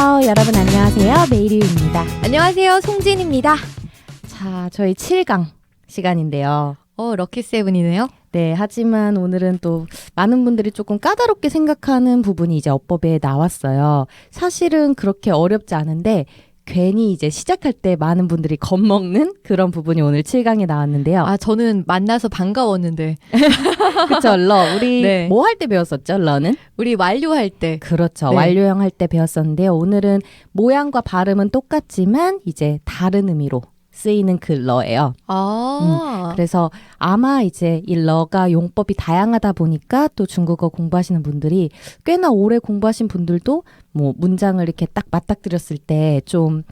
여러분 안녕하세요. 메이류입니다. 안녕하세요, 송진입니다. 자, 저희 7강 시간인데요. 어, 럭키 세븐이네요. 네, 하지만 오늘은 또 많은 분들이 조금 까다롭게 생각하는 부분이 이제 어법에 나왔어요. 사실은 그렇게 어렵지 않은데 괜히 이제 시작할 때 많은 분들이 겁먹는 그런 부분이 오늘 7강에 나왔는데요. 아, 저는 만나서 반가웠는데 그쵸, 러. 우리 네. 뭐 할 때 배웠었죠, 러는? 우리 완료할 때 그렇죠. 네. 완료형 할 때 배웠었는데요. 오늘은 모양과 발음은 똑같지만 이제 다른 의미로 쓰이는 그 러예요. 아, 그래서 아마 이제 이 러가 용법이 다양하다 보니까 또 중국어 공부하시는 분들이 꽤나 오래 공부하신 분들도 뭐 문장을 이렇게 딱 맞닥뜨렸을 때좀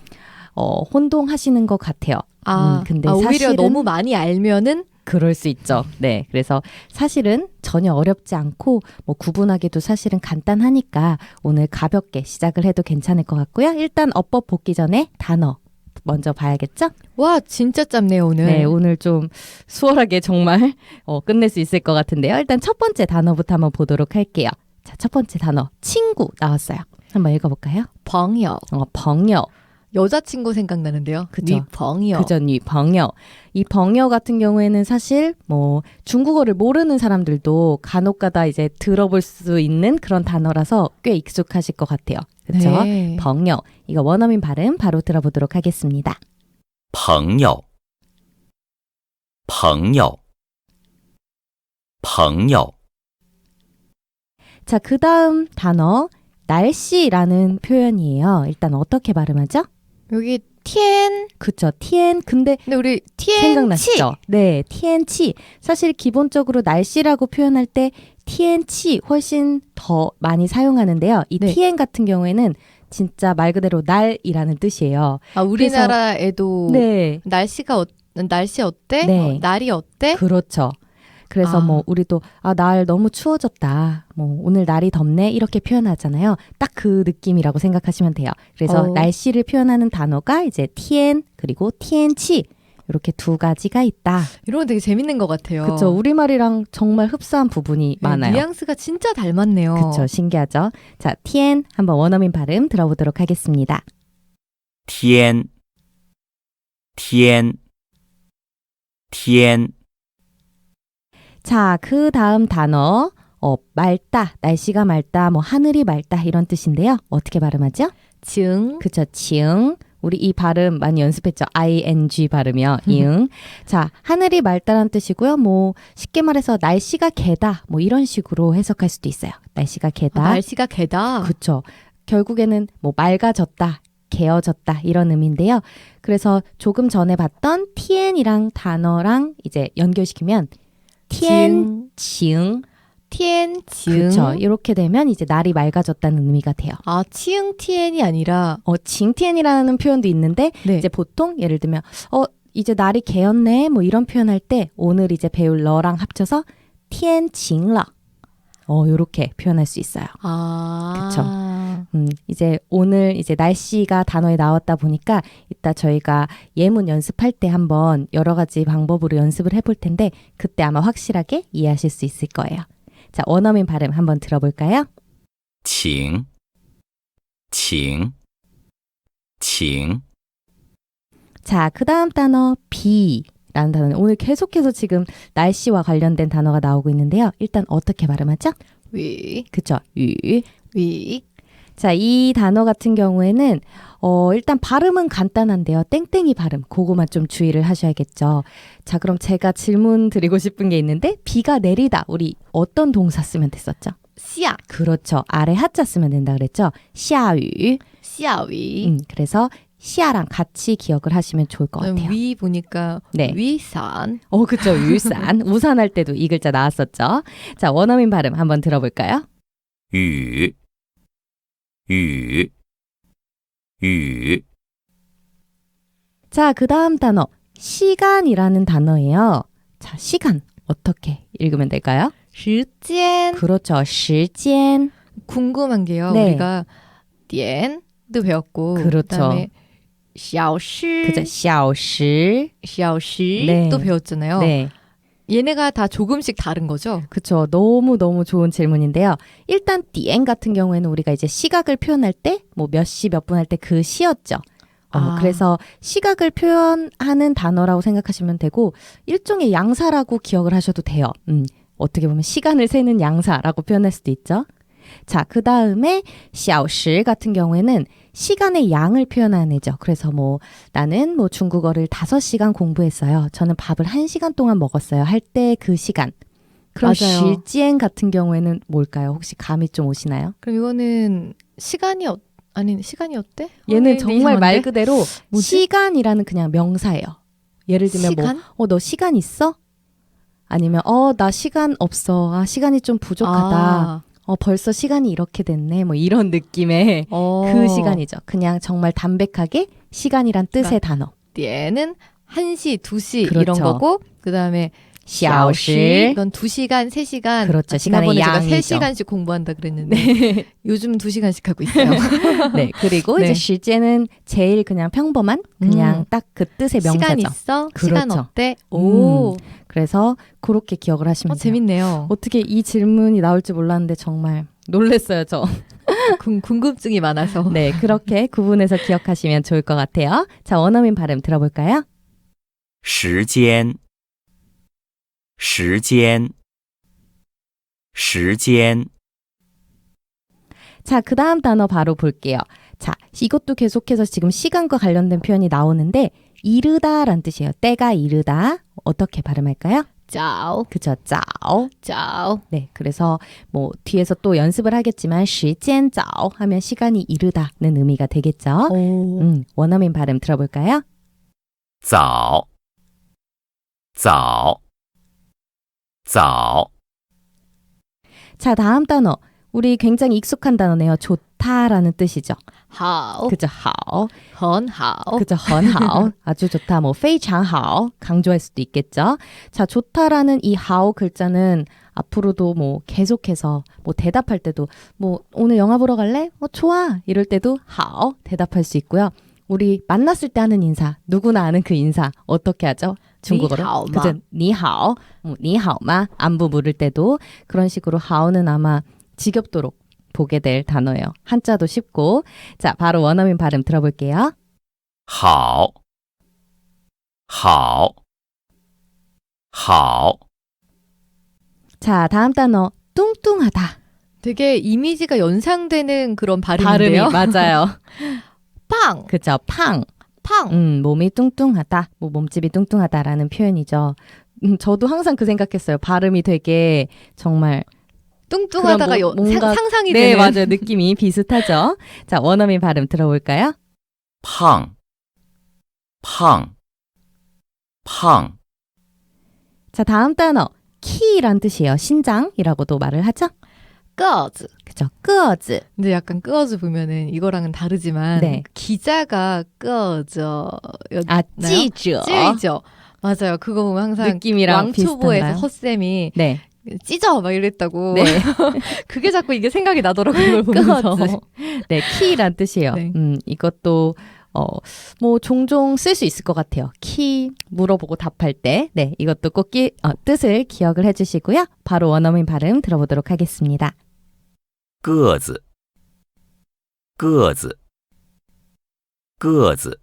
어, 혼동하시는 것 같아요. 아, 음, 근데 아, 오히려 너무 많이 알면은 그럴 수 있죠. 네. 그래서 사실은 전혀 어렵지 않고 뭐 구분하기도 사실은 간단하니까 오늘 가볍게 시작을 해도 괜찮을 것 같고요. 일단 어법 보기 전에 단어 먼저 봐야겠죠? 와, 진짜 짧네요, 오늘. 네, 오늘 좀 수월하게 정말 어, 끝낼 수 있을 것 같은데요. 일단 첫 번째 단어부터 한번 보도록 할게요. 자, 첫 번째 단어 친구 나왔어요. 한번 읽어볼까요? 朋友. 어, 벙여. 여자친구 생각나는데요. 그죠. 네朋友. 그죠, 이 벙여. 이 벙여 같은 경우에는 사실 뭐 중국어를 모르는 사람들도 간혹가다 이제 들어볼 수 있는 그런 단어라서 꽤 익숙하실 것 같아요. 그렇죠? 네. 벙여. 이거 원어민 발음 바로 들어보도록 하겠습니다. 朋友，朋友，朋友， 자, 그 다음 단어 날씨라는 표현이에요. 일단 어떻게 발음하죠? 여기 티엔. 그쵸, 티엔. 근데 근데 우리 티엔 생각나시죠? 네, 티엔치. 사실 기본적으로 날씨라고 표현할 때 티엔치 훨씬 더 많이 사용하는데요. 이 네. 티엔 같은 경우에는 진짜 말 그대로 날이라는 뜻이에요. 아, 우리나라에도 네, 날씨가 어, 날씨 어때? 네. 어, 날이 어때? 그렇죠. 그래서 아. 뭐 우리도 아, 날 너무 추워졌다. 뭐 오늘 날이 덥네 이렇게 표현하잖아요. 딱 그 느낌이라고 생각하시면 돼요. 그래서 어. 날씨를 표현하는 단어가 이제 TN 그리고 TNC 이렇게 두 가지가 있다. 이런 건 되게 재밌는 것 같아요. 그렇죠. 우리말이랑 정말 흡사한 부분이 네, 많아요. 뉘앙스가 진짜 닮았네요. 그렇죠. 신기하죠. 자, TN 한번 원어민 발음 들어보도록 하겠습니다. TN TN TN 자, 그 다음 단어. 어, 맑다, 날씨가 맑다, 뭐 하늘이 맑다 이런 뜻인데요. 어떻게 발음하죠? 증. 그쵸, 칭. 우리 이 발음 많이 연습했죠. ing 발음이요. 잉. 자, 하늘이 맑다란 뜻이고요. 뭐 쉽게 말해서 날씨가 개다. 뭐 이런 식으로 해석할 수도 있어요. 날씨가 개다. 아, 날씨가 개다. 그쵸. 결국에는 뭐 맑아졌다, 개어졌다 이런 의미인데요. 그래서 조금 전에 봤던 tien이랑 단어랑 이제 연결시키면 칭, 티엔 징. 그쵸. 이렇게 되면 이제 날이 맑아졌다는 의미가 돼요. 아, 치응 티엔이 아니라 어, 징티엔이라는 표현도 있는데 네. 이제 보통 예를 들면 어 이제 날이 개었네 뭐 이런 표현할 때 오늘 이제 배울 러랑 합쳐서 티엔 징러 어 요렇게 표현할 수 있어요. 아. 그쵸. 음 이제 오늘 이제 날씨가 단어에 나왔다 보니까 이따 저희가 예문 연습할 때 한번 여러 가지 방법으로 연습을 해볼 텐데 그때 아마 확실하게 이해하실 수 있을 거예요. 자 원어민 발음 한번 들어볼까요? 请，请，请， 자, 그 다음 단어 비라는 단어는 오늘 계속해서 지금 날씨와 관련된 단어가 나오고 있는데요. 일단 어떻게 발음하죠? 위. 그쵸? 유. 위. 자, 이 단어 같은 경우에는 어, 일단 발음은 간단한데요. 땡땡이 발음. 그거만 좀 주의를 하셔야겠죠. 자, 그럼 제가 질문 드리고 싶은 게 있는데 비가 내리다. 우리 어떤 동사 쓰면 됐었죠? 시야. 그렇죠. 아래 하자 쓰면 된다 그랬죠? 시아유. 시야위. 음, 그래서 시아랑 같이 기억을 하시면 좋을 것 같아요. 위 보니까 네. 위산. 어, 그쵸. 울산. 우산 할 때도 이 글자 나왔었죠. 자, 원어민 발음 한번 들어볼까요? 雨， 雨，雨， 자, 그 다음 단어. 시간이라는 단어예요. 자, 시간. 어떻게 읽으면 될까요? 时间. 그렇죠. 시간. 궁금한 게요. 네. 우리가 点도 배웠고 그렇죠. 그다음에 小时, 그죠. 小时. 小时 네. 또 배웠잖아요. 네. 얘네가 다 조금씩 다른 거죠? 그쵸. 너무너무 좋은 질문인데요. 일단 디엔 같은 경우에는 우리가 이제 시각을 표현할 때 뭐 몇 시 몇 분 할 때 그 시였죠. 어, 아. 그래서 시각을 표현하는 단어라고 생각하시면 되고 일종의 양사라고 기억을 하셔도 돼요. 음, 어떻게 보면 시간을 세는 양사라고 표현할 수도 있죠. 자, 그 다음에 小时 같은 경우에는 시간의 양을 표현하는 애죠. 그래서 뭐 나는 뭐 중국어를 5시간 공부했어요. 저는 밥을 1시간 동안 먹었어요. 할 때 그 시간. 그럼. 실지엔 같은 경우에는 뭘까요? 혹시 감이 좀 오시나요? 그럼 이거는 시간이 어, 아니 시간이 어때? 어, 얘는 얘 정말 말? 그대로 뭐지? 시간이라는 그냥 명사예요. 예를 들면 뭐 시간? 어, 너 시간 있어? 아니면 어, 나 시간 없어. 아, 시간이 좀 부족하다. 아, 어, 벌써 시간이 이렇게 됐네. 뭐 이런 느낌의 어. 그 시간이죠. 그냥 정말 담백하게 시간이란 뜻의 단어. 얘는 1시, 2시 그렇죠. 이런 거고 그다음에 小时 이건 2시간, 3시간. 그렇죠. 아, 시간의 지난번에 제가 양이죠. 3시간씩 공부한다 그랬는데 요즘 2시간씩 하고 있어요. 네. 그리고 네. 이제 실제는 제일 그냥 평범한 그냥 음. 딱 그 뜻의 시간 명사죠. 있어? 시간 그렇죠. 어때? 오. 그래서 그렇게 기억을 어, 하시면 돼요. 재밌네요. 어떻게 이 질문이 나올 줄 몰랐는데 정말 놀랬어요, 저. 궁, 궁금증이 많아서. 네, 그렇게 구분해서 기억하시면 좋을 것 같아요. 자, 원어민 발음 들어볼까요? 时间， 时间，时间， 자, 그 다음 단어 바로 볼게요. 자, 이것도 계속해서 지금 시간과 관련된 표현이 나오는데, 이르다란 뜻이에요. 때가 이르다. 어떻게 발음할까요? 짜오, 그죠? 짜오. 짜오. 네, 그래서 뭐 뒤에서 또 연습을 하겠지만, 시간 짜오 하면 시간이 이르다는 의미가 되겠죠. 오. 음, 원어민 발음 들어볼까요? 早，早， 早， 자, 다음 단어. 우리 굉장히 익숙한 단어네요. 좋다라는 뜻이죠. 하오, 그죠? 好. 헌하오. 그죠? 很好. 아주 좋다. 뭐 非常好. 강조할 수도 있겠죠. 자, 좋다라는 이 好 글자는 앞으로도 뭐 계속해서 뭐 대답할 때도 뭐 오늘 영화 보러 갈래? 어, 좋아. 이럴 때도 好 대답할 수 있고요. 우리 만났을 때 하는 인사, 누구나 아는 그 인사 어떻게 하죠? 중국어로 그죠? 니하오, 음, 니하오마 안부 물을 때도 그런 식으로 하오는 아마 지겹도록 보게 될 단어예요. 한자도 쉽고 자 바로 원어민 발음 들어볼게요. 하오, 하오, 하오. 자 다음 단어 뚱뚱하다. 되게 이미지가 연상되는 그런 발음인데요. 발음이 맞아요. 팡. 그죠. 팡. 팡. 음, 몸이 뚱뚱하다. 뭐 몸집이 뚱뚱하다라는 표현이죠. 음, 저도 항상 그 생각했어요. 발음이 되게 정말 뚱뚱하다가 뭐, 뭔가, 상상이 네, 되는. 네, 맞아요. 느낌이 비슷하죠. 자, 원어민 발음 들어볼까요? 팡. 팡. 팡. 자, 다음 단어. 키란 뜻이에요. 신장이라고도 말을 하죠. 꺼즈. 그죠? 끄어즈. 근데 약간 꺼즈 보면은 이거랑은 다르지만 네. 기자가 꺼져 아, 나요? 찌죠. 찌죠. 맞아요. 그거 보면 항상 느낌이랑 왕초보에서? 헛쌤이 네. 찢어 막 이랬다고. 네. 그게 자꾸 이게 생각이 나더라고요. 보면서. 네, 키란 뜻이에요. 네. 음, 이것도 어, 뭐 종종 쓸 수 있을 것 같아요. 키 물어보고 답할 때. 네, 이것도 꼭 기, 어, 뜻을 기억을 해 주시고요. 바로 원어민 발음 들어보도록 하겠습니다. 个子，个子，个子，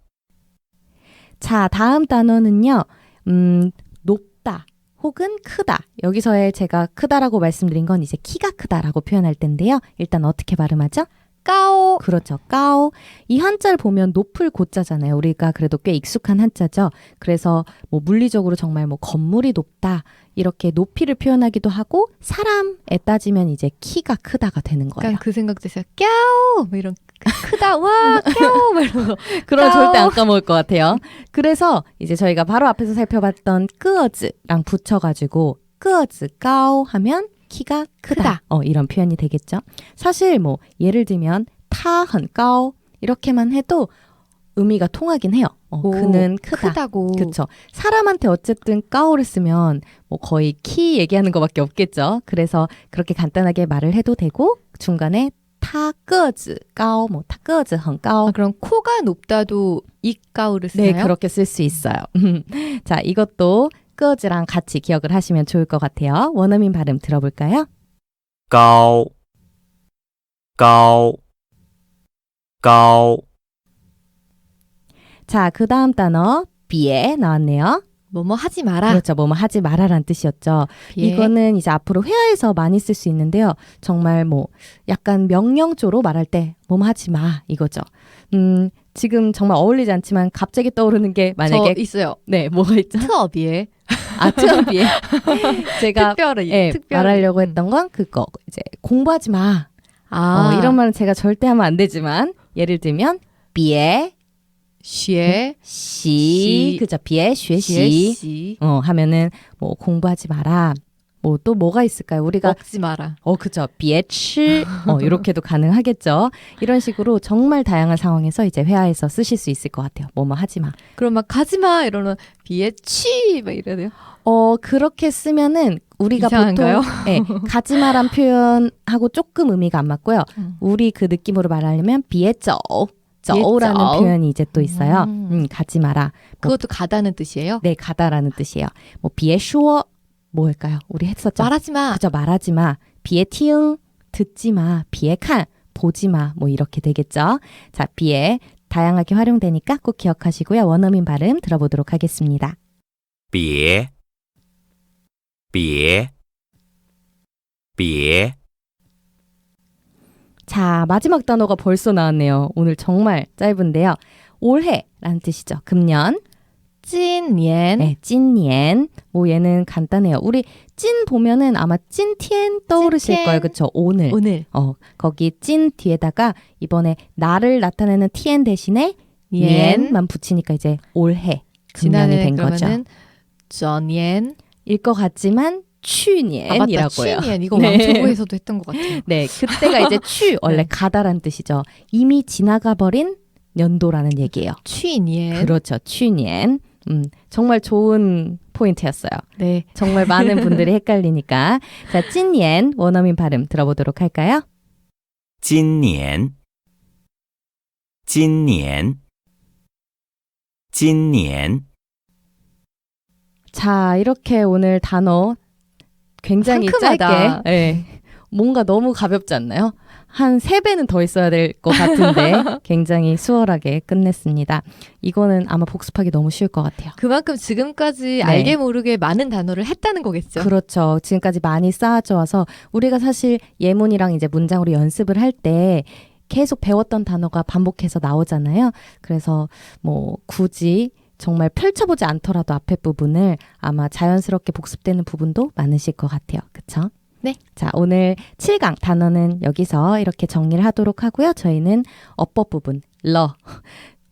자, 다음 단어는요. 음, 높다 혹은 크다. 여기서의 제가 크다라고 말씀드린 건 이제 키가 크다라고 표현할 텐데요. 일단 어떻게 발음하죠? 까오. 그렇죠. 까오. 이 한자를 보면 높을 고자잖아요. 우리가 그래도 꽤 익숙한 한자죠. 그래서 뭐 물리적으로 정말 뭐 건물이 높다. 이렇게 높이를 표현하기도 하고 사람에 따지면 이제 키가 크다가 되는 거예요. 약간 그 생각도 있어요. 깨오. 뭐 이런 크다. 와, 깨오. 막 이러면서. 그럼 까오. 절대 안 까먹을 것 같아요. 그래서 이제 저희가 바로 앞에서 살펴봤던 끄어즈랑 붙여가지고 끄어즈 까오 하면 키가 크다. 크다. 어, 이런 표현이 되겠죠. 사실 뭐 예를 들면 타헌 까오 이렇게만 해도 의미가 통하긴 해요. 어, 오, 그는 크다. 크다고. 그쵸. 사람한테 어쨌든 까오를 쓰면 뭐 거의 키 얘기하는 것밖에 없겠죠. 그래서 그렇게 간단하게 말을 해도 되고 중간에 타꺼즈 까오 뭐 타꺼즈 헌 까오 아, 그럼 코가 높다도 이 까오를 쓰나요? 네, 그렇게 쓸 수 있어요. 자, 이것도 끄즈랑 같이 기억을 하시면 좋을 것 같아요. 원어민 발음 들어볼까요? 高高高 자, 그 다음 단어 비에 나왔네요. 뭐뭐 하지 마라. 그렇죠. 뭐뭐 하지 마라라는 뜻이었죠. 비에. 이거는 이제 앞으로 회화에서 많이 쓸 수 있는데요. 정말 뭐 약간 명령조로 말할 때 뭐뭐 하지 마 이거죠. 음, 지금 정말 어울리지 않지만 갑자기 떠오르는 게 만약에 저 있어요. 네, 뭐가 있죠? 트업이에 아, 트럼피에 제가 특별히 예, 특별 말하려고 했던 건 그거 이제 공부하지 마. 아 어, 이런 말은 제가 절대 하면 안 되지만 예를 들면 비에 쉬에 시 시. 그죠 비에 쉐시 시 어 하면은 뭐 공부하지 마라. 뭐 또 뭐가 있을까요? 우리가 먹지 마라. 어 그죠 비에치 어 이렇게도 가능하겠죠. 이런 식으로 정말 다양한 상황에서 이제 회화에서 쓰실 수 있을 것 같아요. 뭐뭐 하지 마. 그럼 막 가지 마 이러면 비에 취막 이래야 돼요. 어 그렇게 쓰면은 우리가 이상한가요? 보통 예, 가지 마란 표현하고 조금 의미가 안 맞고요. 음. 우리 그 느낌으로 말하려면 비에쩌. 쩌라는 표현이 이제 또 있어요. 음. 음, 가지 마라. 그것도 가다는 뜻이에요. 네, 가다라는 뜻이에요. 뭐 비에 슈 뭘까요? 우리 했었죠. 말하지 마. 그죠, 말하지 마. 비에 티응, 듣지 마. 비에 칸, 보지 마. 뭐 이렇게 되겠죠. 자, 비에 다양하게 활용되니까 꼭 기억하시고요. 원어민 발음 들어보도록 하겠습니다. 비에 비에 비에 자, 마지막 단어가 벌써 나왔네요. 오늘 정말 짧은데요. 올해라는 뜻이죠. 금년. 今年 네, 찐니엔. 뭐 얘는 간단해요. 우리 찐 보면은 아마 찐티엔 떠오르실 찐티엔. 거예요. 그쵸? 오늘. 오늘 어, 거기 찐 뒤에다가 이번에 나를 나타내는 티엔 대신에 년 니엔만 붙이니까 이제 올해 금년이 지난해 된 거죠. 그러면은 전년 일것 같지만 아 맞다. 취니엔이라고요. 취년 이거 네. 왕초보에서도 했던 것 같아요. 네, 그때가 이제 취 원래 네. 가다란 뜻이죠. 이미 지나가 버린 연도라는 얘기예요. 취년 그렇죠. 취년. 음, 정말 좋은 포인트였어요. 네. 정말 많은 분들이 헷갈리니까. 자, 찐옌 원어민 발음 들어보도록 할까요? 찐옌 찐옌 찐옌 자, 이렇게 오늘 단어 굉장히 상큼하다. 짧게 네. 뭔가 너무 가볍지 않나요? 한 세배는 더 있어야 될 것 같은데 굉장히 수월하게 끝냈습니다. 이거는 아마 복습하기 너무 쉬울 것 같아요. 그만큼 지금까지 알게 모르게 많은 단어를 했다는 거겠죠. 그렇죠. 지금까지 많이 쌓아져 와서 우리가 사실 예문이랑 이제 문장으로 연습을 할 때 계속 배웠던 단어가 반복해서 나오잖아요. 그래서 뭐 굳이 정말 펼쳐보지 않더라도 앞에 부분을 아마 자연스럽게 복습되는 부분도 많으실 것 같아요. 그쵸? 네. 자, 오늘 7강 단어는 여기서 이렇게 정리를 하도록 하고요. 저희는 어법 부분, 러.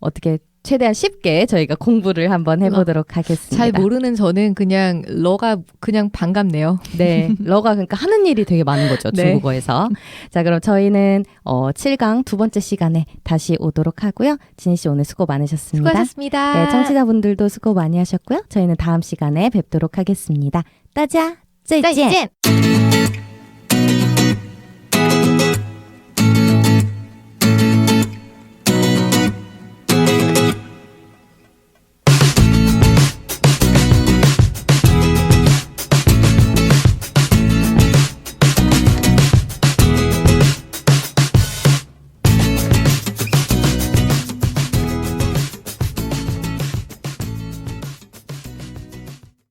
어떻게 최대한 쉽게 저희가 공부를 한번 해보도록 하겠습니다. 잘 모르는 저는 그냥 러가 그냥 반갑네요. 네, 러가 그러니까 하는 일이 되게 많은 거죠 네. 중국어에서. 자, 그럼 저희는 어, 7강 두 번째 시간에 다시 오도록 하고요. 진희 씨 오늘 수고 많으셨습니다. 수고하셨습니다. 네, 청취자분들도 수고 많이 하셨고요. 저희는 다음 시간에 뵙도록 하겠습니다. 따자, 짜이젠.